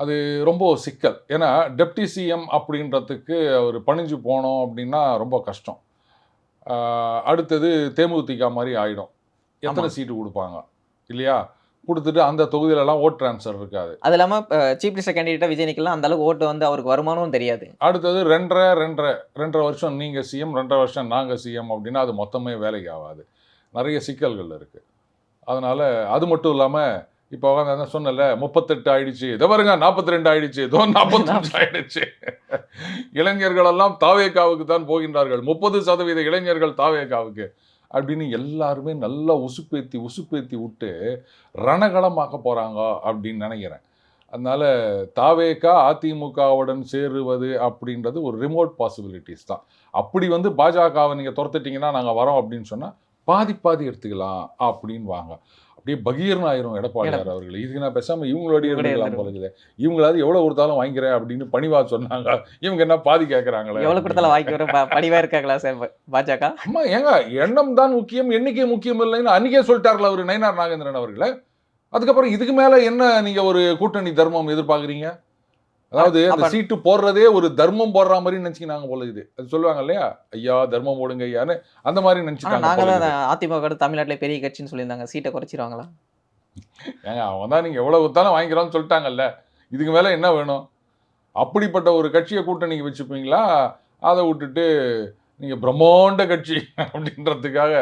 அது ரொம்ப சிக்கல். ஏன்னா டெப்டி சிஎம் அப்படின்றதுக்கு அவர் பணிஞ்சு போனோம் அப்படின்னா ரொம்ப கஷ்டம். அடுத்தது தேமுதிக மாதிரி ஆயிடும். எத்தனை. சீட்டு கொடுப்பாங்க? இல்லையா? கொடுத்துட்டு அந்த தொகுதியிலலாம் ஓட் ட்ரான்ஸ்ஃபர் இருக்காது. அது இல்லாமல் சீஃப் மினிஸ்டர் கேண்டிடேட்டாக விஜய் நிக்கலாம் அந்த அளவுக்கு ஓட்டு வந்து அவருக்கு வருமானமும் தெரியாது. அடுத்தது ரெண்டரை ரெண்டரை ரெண்டரை வருஷம் நீங்கள் சிஎம் ரெண்டரை வருஷம் நாங்கள் சிஎம் அப்படின்னா அது மொத்தமே வேலைக்கு ஆகாது. நிறைய சிக்கல்கள் இருக்குது அதனால் அது மட்டும் இல்லாமல் இப்போ உட்காந்து சொன்னல முப்பத்தெட்டு ஆயிடுச்சு. இதை பாருங்க நாற்பத்தி ரெண்டு ஆயிடுச்சு. இதோ நாற்பத்தஞ்சு [laughs] ஆயிடுச்சு. இளைஞர்கள் எல்லாம் தாவேக்காவுக்கு தான் போகின்றார்கள். முப்பது சதவீத இளைஞர்கள் தாவேக்காவுக்கு அப்படின்னு எல்லாருமே நல்லா உசுப்பேத்தி உசுப்பேத்தி விட்டு ரணகளமாக்க போகிறாங்க அப்படின்னு நினைக்கிறேன். அதனால் தாவேக்கா அதிமுகவுடன் சேருவது அப்படின்றது ஒரு ரிமோட் பாசிபிலிட்டிஸ் தான். அப்படி வந்து பாஜகவை நீங்கள் துரத்துட்டிங்கன்னா நாங்கள் வரோம் அப்படின்னு சொன்னால் பாதி பாதி எடுத்துக்கலாம் அப்படின்னு வாங்க. அப்படியே பகீர்னு ஆயிரும் எடப்பாடியார் அவர்கள். இதுக்கு நான் பேசாமல் இவங்களோடய இவங்களே இருந்துக்கலாம் போல இருக்குது இவங்களாவது எவ்வளோ கொடுத்தாலும் வாங்கிக்கிறேன் அப்படின்னு பணிவா சொன்னாங்க. இவங்க என்ன பாதி கேட்குறாங்களே எவ்வளோ கொடுத்தாலும் வாங்கி வர படிவாக இருக்காங்களா சார்? பாஜக? அம்மா ஏங்க எண்ணம் தான் முக்கியம் எண்ணிக்கை முக்கியம் இல்லைன்னு அன்னைக்கே சொல்லிட்டார்ல அவர் நயினார் நாகேந்திரன் அவர்களே. அதுக்கப்புறம் இதுக்கு மேல என்ன நீங்க ஒரு கூட்டணி தர்மம் எதிர்பார்க்குறீங்க? அதாவது அந்த சீட்டு போடுறதே ஒரு தர்மம் போடுற மாதிரி நினைச்சுக்கினாங்க போல இது. அது சொல்லுவாங்க இல்லையா? ஐயா தர்மம் போடுங்க ஐயான்னு. அந்த மாதிரி நினைச்சுட்டாங்க நாங்கள் தான். அதிமுக தமிழ்நாட்டிலே பெரிய கட்சின்னு சொல்லியிருந்தாங்க. சீட்டை குறைச்சிருவாங்களா? ஏங்க அவங்க தான் நீங்க எவ்வளவு கொடுத்தாலும் வாங்கிக்கிறோம்னு சொல்லிட்டாங்கல்ல. இதுக்கு மேல என்ன வேணும்? அப்படிப்பட்ட ஒரு கட்சியை கூட்டணிக்கு வச்சுப்பீங்களா? அதை விட்டுட்டு நீங்க பிரம்மாண்ட கட்சி அப்படின்றதுக்காக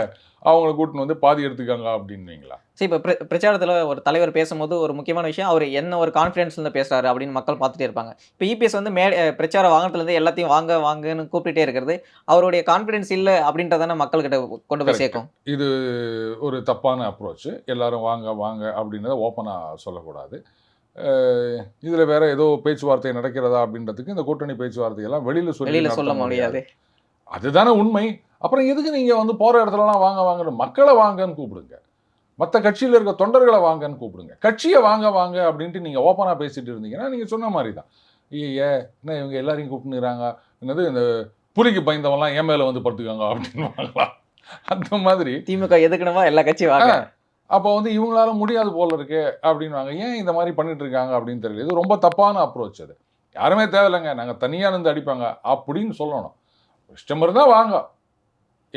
அவங்கள கூட்டின்னு வந்து பாதி எடுத்துக்காங்க அப்படின்னீங்களா சரி இப்போ பிர பிரச்சாரத்தில் ஒரு தலைவர் பேசும்போது ஒரு முக்கியமான விஷயம் அவர் என்ன ஒரு கான்ஃபிடன்ஸ்லேருந்து பேசுறாரு அப்படின்னு மக்கள் பார்த்துட்டே இருப்பாங்க. இப்போ இபிஎஸ் வந்து மே பிரச்சார வாகனத்துலேருந்து எல்லாத்தையும் வாங்க வாங்கன்னு கூப்பிட்டுட்டே இருக்கிறது அவருடைய கான்ஃபிடன்ஸ் இல்லை அப்படின்றதானே மக்கள்கிட்ட கொண்டு போய். சேர்க்கும். இது ஒரு தப்பான அப்ரோச் எல்லாரும் வாங்க வாங்க அப்படின்றத ஓப்பனாக சொல்லக்கூடாது. இதில் வேற ஏதோ பேச்சுவார்த்தை நடக்கிறதா அப்படின்றதுக்கு இந்த கூட்டணி பேச்சுவார்த்தையெல்லாம் வெளியில் சொல்லி வெளியில நடத்த சொல்ல முடியாது. அதுதானே உண்மை. அப்புறம் எதுக்கு நீங்கள் வந்து போகிற இடத்துலலாம் வாங்க வாங்கன்னு மக்களை வாங்கன்னு கூப்பிடுங்க. மற்ற கட்சியில் இருக்க தொண்டர்களை வாங்கன்னு கூப்பிடுங்க. கட்சியை வாங்க வாங்க அப்படின்ட்டு நீங்கள் ஓப்பனாக பேசிட்டு இருந்தீங்கன்னா நீங்கள் சொன்ன மாதிரி தான் ஐயே என்ன இவங்க எல்லாரையும் கூப்பிட்டுக்கிறாங்க என்னது இந்த புலிக்கு பயந்தவன்லாம் என் மேலே வந்து படுத்துக்காங்க அப்படின்னு வாங்கலாம் அந்த மாதிரி. திமுக எதுக்கணுமா எல்லா கட்சியும் வாங்க. அப்போ வந்து இவங்களால முடியாது போல இருக்கு அப்படின்வாங்க ஏன் இந்த மாதிரி பண்ணிட்டு இருக்காங்க அப்படின்னு தெரியல. இது ரொம்ப தப்பான அப்ரோச் அது. யாருமே தேவையில்லைங்க. நாங்கள் தனியாக இருந்து அடிப்பாங்க அப்படின்னு சொல்லணும். இஷ்டம் இருந்தால் வாங்க.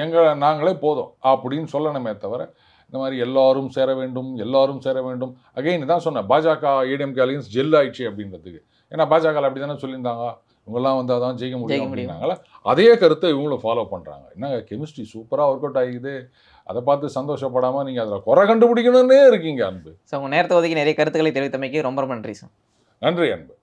எங்களை நாங்களே போதும். அப்படின்னு சொல்லணுமே தவிர இந்த மாதிரி எல்லாரும் சேர வேண்டும் எல்லாரும் சேர வேண்டும். அகைன் தான் சொன்னேன் பாஜக ஏடிஎம்கே அலையன்ஸ் ஜெல் ஆயிடுச்சு அப்படின்றதுக்கு. ஏன்னா பாஜக அப்படி தானே சொல்லியிருந்தாங்க. இவங்கெல்லாம் வந்து அதான் ஜெயிக்க முடியும் ஜெயிக்க முடியும். அப்படின்னாங்களே அதே கருத்தை இவங்களும் ஃபாலோ பண்ணுறாங்க என்னங்க கெமிஸ்ட்ரி சூப்பராக ஒர்க் அவுட் ஆகிக்குது. அதை பார்த்து சந்தோஷப்படாமல் நீங்கள் அதில் குறை கண்டுபிடிக்கணும்னே இருக்கீங்க அன்பு. ஸோ உங்கள் நேரத்தை ஒதுக்கி நிறைய கருத்துக்களை தெரிவித்தமைக்கு ரொம்ப ரொம்ப நன்றி சார் நன்றி அன்பு.